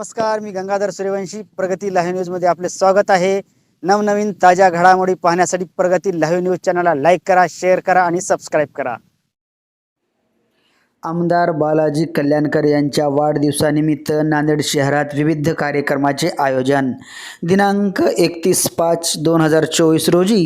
नमस्कार मी गंगाधर सूर्यवंशी. प्रगती लाईव्ह न्यूजमध्ये आपले स्वागत आहे. नवनवीन ताज्या घडामोडी पाहण्यासाठी प्रगती लाईव्ह न्यूज चॅनलला लाईक करा शेअर करा आणि सबस्क्राईब करा. आमदार बालाजी कल्याणकर यांच्या वाढदिवसानिमित्त नांदेड शहरात विविध कार्यक्रमाचे आयोजन. दिनांक एकतीस पाच दोन हजार चोवीस रोजी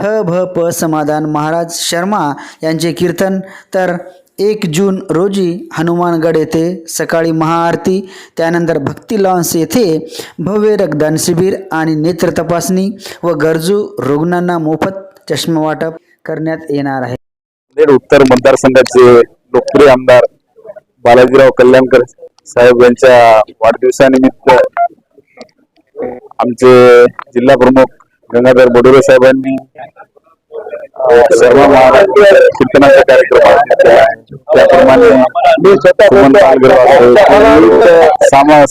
ह भ प समाधान महाराज शर्मा यांचे कीर्तन. तर एक जून रोजी हनुमानगड येथे सकाळी महाआरती त्यानंतर भक्ती लॉन्स येथे भव्य रक्तदान शिबिर आणि नेत्र तपासणी व गरजू रुग्णांना मोफत चष्मा वाटप करण्यात येणार आहे. नांदेड उत्तर मतदारसंघाचे लोकप्रिय आमदार बालाजीराव कल्याणकर साहेब यांच्या वाढदिवसानिमित्त आमचे जिल्हा प्रमुख गंगाधर बडोरे साहेबांनी सर्व महाराष्ट्र कीर्तनाचा कार्यक्रम आयोजित केला आहे. त्याप्रमाणे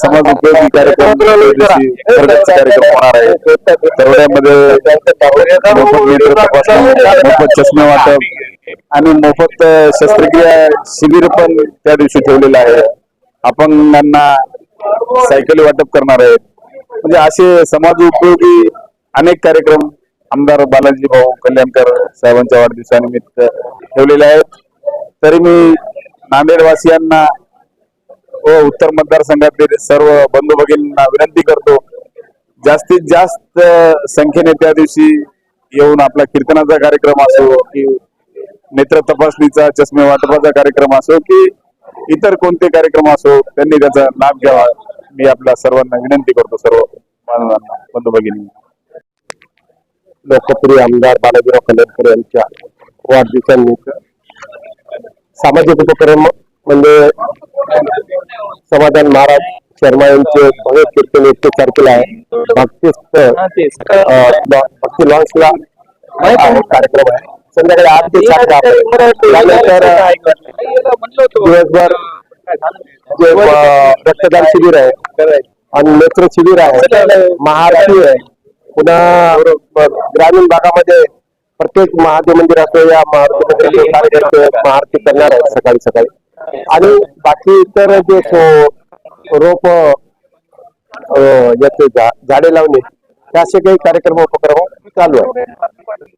समाज उपयोगी कार्यक्रम कार्यक्रम होणार आहे. तेवढ्यामध्ये मोफत नेत्र तपासणी मोफत चष्मे वाटप आणि मोफत शस्त्रक्रिया शिबिर पण त्या दिवशी ठेवलेलं आहे. अपंगांना सायकली वाटप करणार आहेत. म्हणजे असे समाज उपयोगी अनेक कार्यक्रम आमदार बालाजी भाऊ कल्याणकर साहेबांच्या वाढदिवसानिमित्त ठेवलेले आहेत. तरी मी नांदेडवासियांना व उत्तर मतदारसंघातील सर्व बंधू भगिनींना विनंती करतो. जास्तीत जास्त संख्येने त्या दिवशी येऊन आपला कीर्तनाचा कार्यक्रम असो की नेत्र तपासणीचा चष्मे वाटपाचा कार्यक्रम असो की इतर कोणते कार्यक्रम असो त्यांनी त्याचा लाभ घ्यावा. मी आपल्या सर्वांना विनंती करतो सर्व मानवांना बंधू भगिनी लोकप्रिय आमदार बालाजीराव कल्याणकर यांच्या वाढदिवसानिमित्त सामाजिक उपक्रम म्हणजे समाधान महाराज शर्मा यांचे भव्य कीर्तन एकतीस तारखेला आहे. लॉ- भक्ती लॉन्सला कार्यक्रम आहे. संध्याकाळी आठ ते सात. त्यानंतर दिवसभर जे रक्तदान शिबिर आहे आणि नेत्र शिबिर आहे. महाआरती आहे. पुन्हा ग्रामीण भागामध्ये प्रत्येक महादेव मंदिर असो या महाआरती मंदिर कार्यकर्ते महाआरती करणार आहेत सकाळी सकाळी. आणि बाकी इतर जे रोप याचे झा- झाडे लावणे असे काही कार्यक्रम उपक्रम चालू आहे